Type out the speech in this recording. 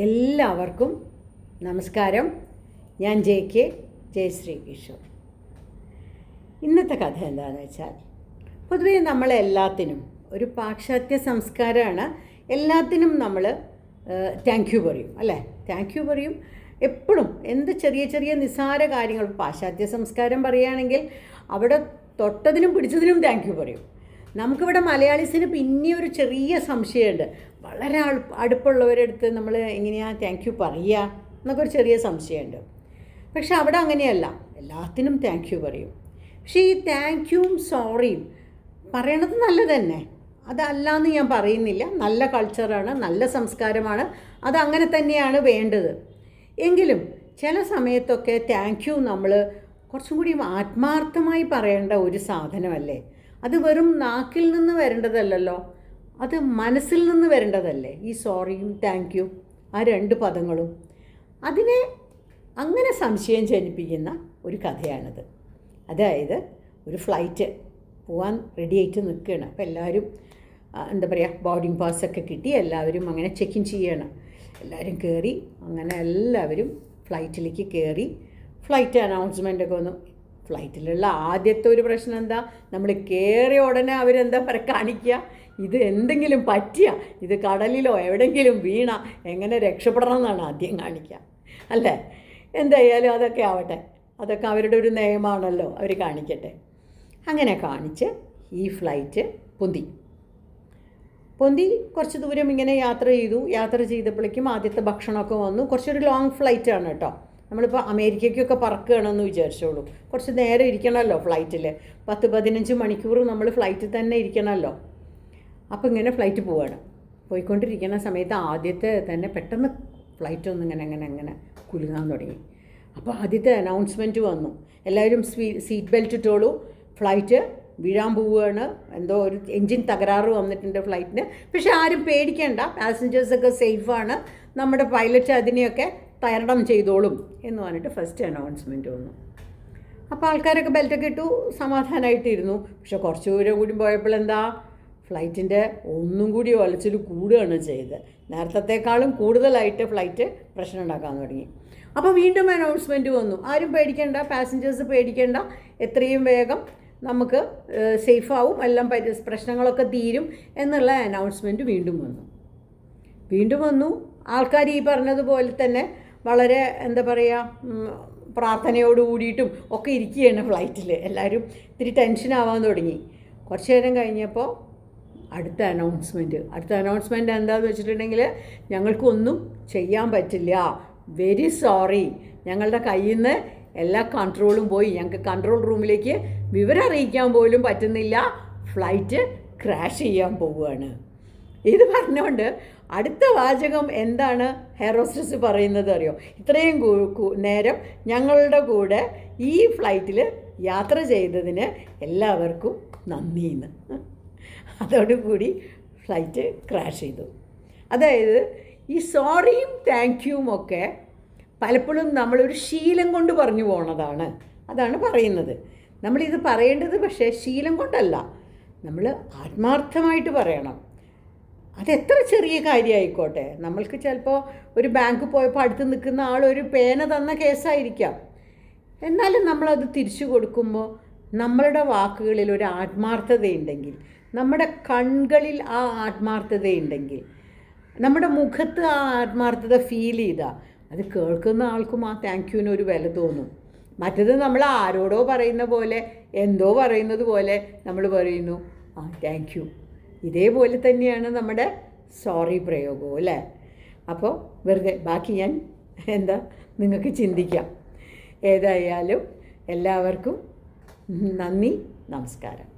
എല്ലാവർക്കും നമസ്കാരം. ഞാൻ ജെ കെ ജയശ്രീ കിഷോർ. ഇന്നത്തെ കഥ എന്താണെന്ന് വെച്ചാൽ പൊതുവേ നമ്മളെല്ലാത്തിനും ഒരു പാശ്ചാത്യ സംസ്കാരമാണ്. എല്ലാത്തിനും നമ്മൾ താങ്ക് യു പറയും അല്ലേ? താങ്ക് യു പറയും. എപ്പോഴും എന്ത് ചെറിയ ചെറിയ നിസ്സാര കാര്യങ്ങൾ പാശ്ചാത്യ സംസ്കാരം പറയുകയാണെങ്കിൽ അവിടെ തൊട്ടതിനും പിടിച്ചതിനും താങ്ക് യു പറയും. നമുക്കിവിടെ മലയാളീസിന് പിന്നെ ഒരു ചെറിയ സംശയമുണ്ട്. വളരെ അടുപ്പുള്ളവരെടുത്ത് നമ്മൾ എങ്ങനെയാണ് താങ്ക് യു പറയുക എന്നൊക്കെ ഒരു ചെറിയ സംശയമുണ്ട്. പക്ഷെ അവിടെ അങ്ങനെയല്ല. എല്ലാത്തിനും താങ്ക് യു പറയും. പക്ഷേ ഈ താങ്ക് യുവും സോറിയും പറയണത് നല്ലത് തന്നെ അതല്ല എന്ന് ഞാൻ പറയുന്നില്ല. നല്ല കൾച്ചറാണ് നല്ല സംസ്കാരമാണ്. അത് അങ്ങനെ തന്നെയാണ് വേണ്ടത്. എങ്കിലും ചില സമയത്തൊക്കെ താങ്ക് യു നമ്മൾ കുറച്ചും കൂടി ആത്മാർത്ഥമായി പറയേണ്ട ഒരു സാധനമല്ലേ? അത് വെറും നാക്കിൽ നിന്ന് വരേണ്ടതല്ലല്ലോ. അത് മനസ്സിൽ നിന്ന് വരേണ്ടതല്ലേ? ഈ സോറിയും താങ്ക് യു ആ രണ്ട് പദങ്ങളും. അതിനെ അങ്ങനെ സംശയം ജനിപ്പിക്കുന്ന ഒരു കഥയാണിത്. അതായത് ഒരു ഫ്ലൈറ്റ് പോകാൻ റെഡി ആയിട്ട് നിൽക്കുകയാണ്. അപ്പോൾ എല്ലാവരും എന്താ പറയുക ബോർഡിംഗ് പാസ്സൊക്കെ കിട്ടി. എല്ലാവരും അങ്ങനെ ചെക്ക് ഇൻ ചെയ്യണം. എല്ലാവരും കയറി അങ്ങനെ എല്ലാവരും ഫ്ലൈറ്റിലേക്ക് കയറി ഫ്ലൈറ്റ് അനൗൺസ്മെന്റ് ഒക്കെ വന്നു. ഫ്ലൈറ്റിലുള്ള ആദ്യത്തെ ഒരു പ്രശ്നം എന്താ? നമ്മൾ കയറിയ ഉടനെ അവരെന്താ പറയുക കാണിക്കുക ഇത് എന്തെങ്കിലും പറ്റിയ? ഇത് കടലിലോ എവിടെങ്കിലും വീണ എങ്ങനെ രക്ഷപ്പെടണം എന്നാണ് ആദ്യം കാണിക്കുക അല്ലേ? എന്തായാലും അതൊക്കെ ആവട്ടെ. അതൊക്കെ അവരുടെ ഒരു നയമാണല്ലോ അവർ കാണിക്കട്ടെ. അങ്ങനെ കാണിച്ച് ഈ ഫ്ലൈറ്റ് പൊന്തി. പൊന്തി കുറച്ച് ദൂരം ഇങ്ങനെ യാത്ര ചെയ്തു. യാത്ര ചെയ്തപ്പോഴേക്കും ആദ്യത്തെ ഭക്ഷണമൊക്കെ വന്നു. കുറച്ചൊരു ലോങ് ഫ്ലൈറ്റ് ആണ് കേട്ടോ. നമ്മളിപ്പോൾ അമേരിക്കയ്ക്കൊക്കെ പറക്കുകയാണെന്ന് വിചാരിച്ചോളൂ. കുറച്ച് നേരം ഇരിക്കണമല്ലോ ഫ്ലൈറ്റിൽ പത്ത് പതിനഞ്ച് മണിക്കൂർ നമ്മൾ ഫ്ലൈറ്റിൽ തന്നെ ഇരിക്കണമല്ലോ. അപ്പോൾ ഇങ്ങനെ ഫ്ലൈറ്റ് പോവാണ്. പോയിക്കൊണ്ടിരിക്കുന്ന സമയത്ത് ആദ്യത്തെ തന്നെ പെട്ടെന്ന് ഫ്ലൈറ്റ് ഒന്ന് ഇങ്ങനെ അങ്ങനെ അങ്ങനെ കുലുങ്ങാൻ തുടങ്ങി. അപ്പോൾ ആദ്യത്തെ അനൗൺസ്മെന്റ് വന്നു. എല്ലാവരും സ്വീ സീറ്റ് ബെൽറ്റ് ഇട്ടോളൂ. ഫ്ലൈറ്റ് വീഴാൻ പോവുകയാണ് എന്തോ ഒരു എൻജിൻ തകരാറ് വന്നിട്ടുണ്ട് ഫ്ലൈറ്റിന്. പക്ഷേ ആരും പേടിക്കേണ്ട. പാസഞ്ചേഴ്സൊക്കെ സേഫാണ് നമ്മുടെ പൈലറ്റ് അതിനെയൊക്കെ തരണം ചെയ്തോളും എന്ന് പറഞ്ഞിട്ട് ഫസ്റ്റ് അനൗൺസ്മെന്റ് വന്നു. അപ്പോൾ ആൾക്കാരൊക്കെ ബെൽറ്റൊക്കെ ഇട്ടു സമാധാനമായിട്ടിരുന്നു പക്ഷെ കുറച്ച് ദൂരം കൂടി പോയപ്പോൾ എന്താ? ഫ്ലൈറ്റിന്റെ ഒന്നും കൂടി ഒലച്ചിൽ കൂടുകയാണ് ചെയ്ത് നേരത്തേക്കാളും കൂടുതലായിട്ട് ഫ്ലൈറ്റ് പ്രശ്നം ഉണ്ടാക്കാൻ തുടങ്ങി. അപ്പോൾ വീണ്ടും അനൗൺസ്മെന്റ് വന്നു. ആരും പേടിക്കേണ്ട പാസഞ്ചേഴ്സ് പേടിക്കേണ്ട. എത്രയും വേഗം നമുക്ക് സേഫ് ആവും എല്ലാം പരി പ്രശ്നങ്ങളൊക്കെ തീരും എന്നുള്ള അനൗൺസ്മെന്റ് വീണ്ടും വന്നു. വീണ്ടും വന്നു. ആൾക്കാർ ഈ പറഞ്ഞതുപോലെ തന്നെ വളരെ എന്താ പറയുക പ്രാർത്ഥനയോട് കൂടിയിട്ടും ഒക്കെ ഇരിക്കുകയാണ് ഫ്ലൈറ്റിൽ എല്ലാവരും ഇത്തിരി ടെൻഷൻ ആവാൻ തുടങ്ങി. കുറച്ച് നേരം കഴിഞ്ഞപ്പോൾ അടുത്ത അനൗൺസ്മെന്റ് അടുത്ത അനൗൺസ്മെന്റ് എന്താണെന്ന് വെച്ചിട്ടുണ്ടെങ്കിൽ ഞങ്ങൾക്കൊന്നും ചെയ്യാൻ പറ്റില്ല. വെരി സോറി ഞങ്ങളുടെ കയ്യിൽ നിന്ന് എല്ലാ കൺട്രോളും പോയി. ഞങ്ങൾക്ക് കൺട്രോൾ റൂമിലേക്ക് വിവരം അറിയിക്കാൻ പോലും പറ്റുന്നില്ല. ഫ്ലൈറ്റ് ക്രാഷ് ചെയ്യാൻ പോവുകയാണ്. ഇത് പറഞ്ഞുകൊണ്ട് അടുത്ത വാചകം എന്താണ് ഹെറോസ്റ്റസ് പറയുന്നത് അറിയോ? ഇത്രയും നേരം ഞങ്ങളുടെ കൂടെ ഈ ഫ്ലൈറ്റിൽ യാത്ര ചെയ്തതിന് എല്ലാവർക്കും നന്ദി നന്ദിന്ന് അതോടുകൂടി ഫ്ലൈറ്റ് ക്രാഷ് ചെയ്തു. അതായത് ഈ സോറിയും താങ്ക് യുവും ഒക്കെ പലപ്പോഴും നമ്മളൊരു ശീലം കൊണ്ട് പറഞ്ഞു പോണതാണ്. അതാണ് പറയുന്നത്. നമ്മളിത് പറയേണ്ടത് പക്ഷേ ശീലം കൊണ്ടല്ല. നമ്മൾ ആത്മാർത്ഥമായിട്ട് പറയണം. അതെത്ര ചെറിയ കാര്യമായിക്കോട്ടെ നമ്മൾക്ക് ചിലപ്പോൾ ഒരു ബാങ്ക് പോയപ്പോൾ അടുത്ത് നിൽക്കുന്ന ആൾ ഒരു പേന തന്ന കേസായിരിക്കാം. എന്നാലും നമ്മളത് തിരിച്ചു കൊടുക്കുമ്പോൾ നമ്മളുടെ വാക്കുകളിൽ ഒരു ആത്മാർത്ഥതയുണ്ടെങ്കിൽ നമ്മുടെ കൺകളിൽ ആ ആത്മാർത്ഥതയുണ്ടെങ്കിൽ നമ്മുടെ മുഖത്ത് ആ ആത്മാർത്ഥത ഫീൽ ചെയ്താൽ അത് കേൾക്കുന്ന ആൾക്കും ആ താങ്ക് യുവിന് ഒരു വില തോന്നും. മറ്റത് നമ്മൾ ആരോടോ പറയുന്ന പോലെ എന്തോ പറയുന്നത് പോലെ നമ്മൾ പറയുന്നു ആ താങ്ക് യു ഇതേപോലെ തന്നെയാണ് നമ്മുടെ സോറി പ്രയോഗവും അല്ലേ? അപ്പോൾ വെറുതെ ബാക്കി ഞാൻ എന്താ നിങ്ങൾക്ക് ചിന്തിക്കാം. ഏതായാലും എല്ലാവർക്കും നന്ദി നമസ്കാരം.